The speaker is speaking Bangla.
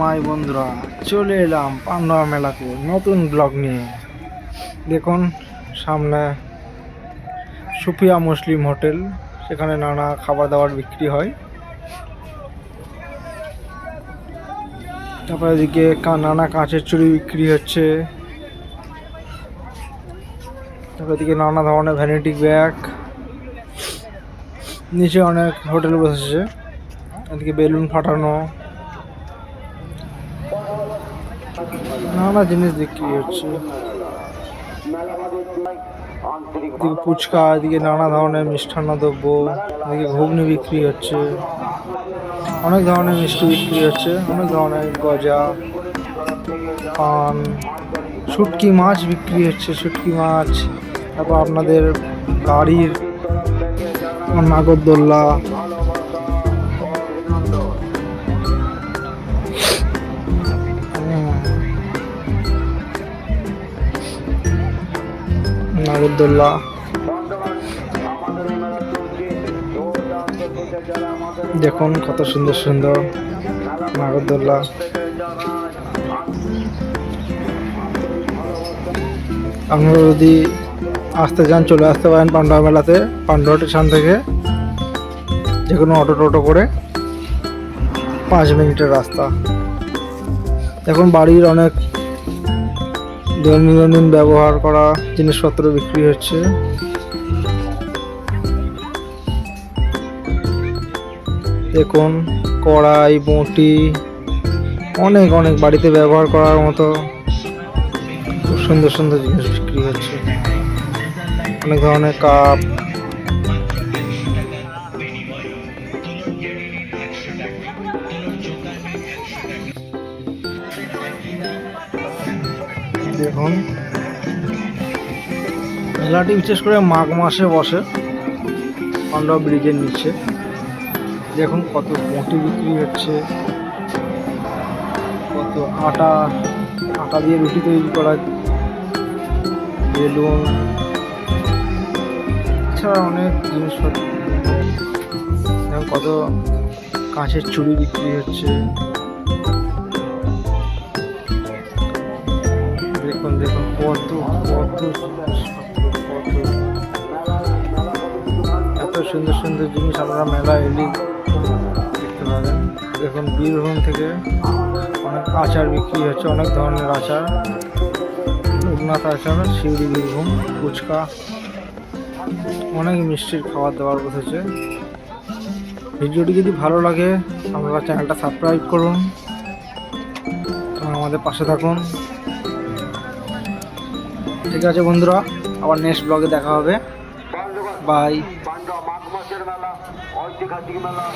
মাই বন্ধুরা। চলে এলাম পান্ডা মেলাতে নতুন ব্লগ নিয়ে। দেখুন, সামনে সুফিয়া মুসলিম হোটেল, সেখানে নানা খাবার দাবার বিক্রি হয়। তারপরে এদিকে নানা কাঁচের চুড়ি বিক্রি হচ্ছে। তারপরে এদিকে নানা ধরনের ভ্যানিটি ব্যাগ নিচে অনেক হোটেল বসেছে। এদিকে বেলুন ফাটানো। নানা জিনিস বিক্রি হচ্ছে। ফুচকা, এদিকে নানা ধরনের মিষ্টান্ন দ্রব্য, এদিকে ঘুগনি বিক্রি হচ্ছে। অনেক ধরনের মিষ্টি বিক্রি হচ্ছে, অনেক ধরনের গজা, পান, শুটকি মাছ বিক্রি হচ্ছে, শুটকি মাছ, তারপর আপনাদের গাড়ির, নাগরদোল্লা নাগরদোল্লা। দেখুন কত সুন্দর সুন্দর নাগরদোল্লা। আপনারা যদি আসতে চান, চলে আসতে পারেন পান্ডা মেলাতে পান্ডা স্টেশন থেকে। যে কোনো অটো টোটো করে পাঁচ মিনিটের রাস্তা। এখন বাড়ির অনেক দৈনন্দিন ব্যবহার করা জিনিসপত্র বিক্রি হচ্ছে। দেখুন, কড়াই, বঁটি, অনেক অনেক বাড়িতে ব্যবহার করার মতো খুব সুন্দর সুন্দর জিনিস বিক্রি হচ্ছে। অনেক ধরনের কাপ। দেখুন। মেলাটি বিশেষ করে মাঘ মাসে বসে, পান্ডব ব্রিজের নিচে। দেখুন কত মোটি বিক্রি হচ্ছে, কত আটা আটা দিয়ে রুটি তৈরি করা, বেলুন। এছাড়া অনেক জিনিসপত্র। কত কাঁচের চুড়ি বিক্রি হচ্ছে। দেখুন দেখুন, কত কত কত এত সুন্দর সুন্দর জিনিস আপনারা মেলা এলি দেখতে পাবেন। দেখুন, বীরভূম থেকে অনেক আচার বিক্রি হচ্ছে, অনেক ধরনের আচার। লোকনাথ আচার, শিউরি বীরভূম, ফুচকা। অনেক মিষ্টির খাবার দাবার বসেছে ভিডিওটি যদি ভালো লাগে, আপনারা চ্যানেলটা সাবস্ক্রাইব করুন। আমাদের পাশে থাকুন। ঠিক আছে বন্ধুরা আবার নেক্সট ব্লগে দেখা হবে। বাই মেলা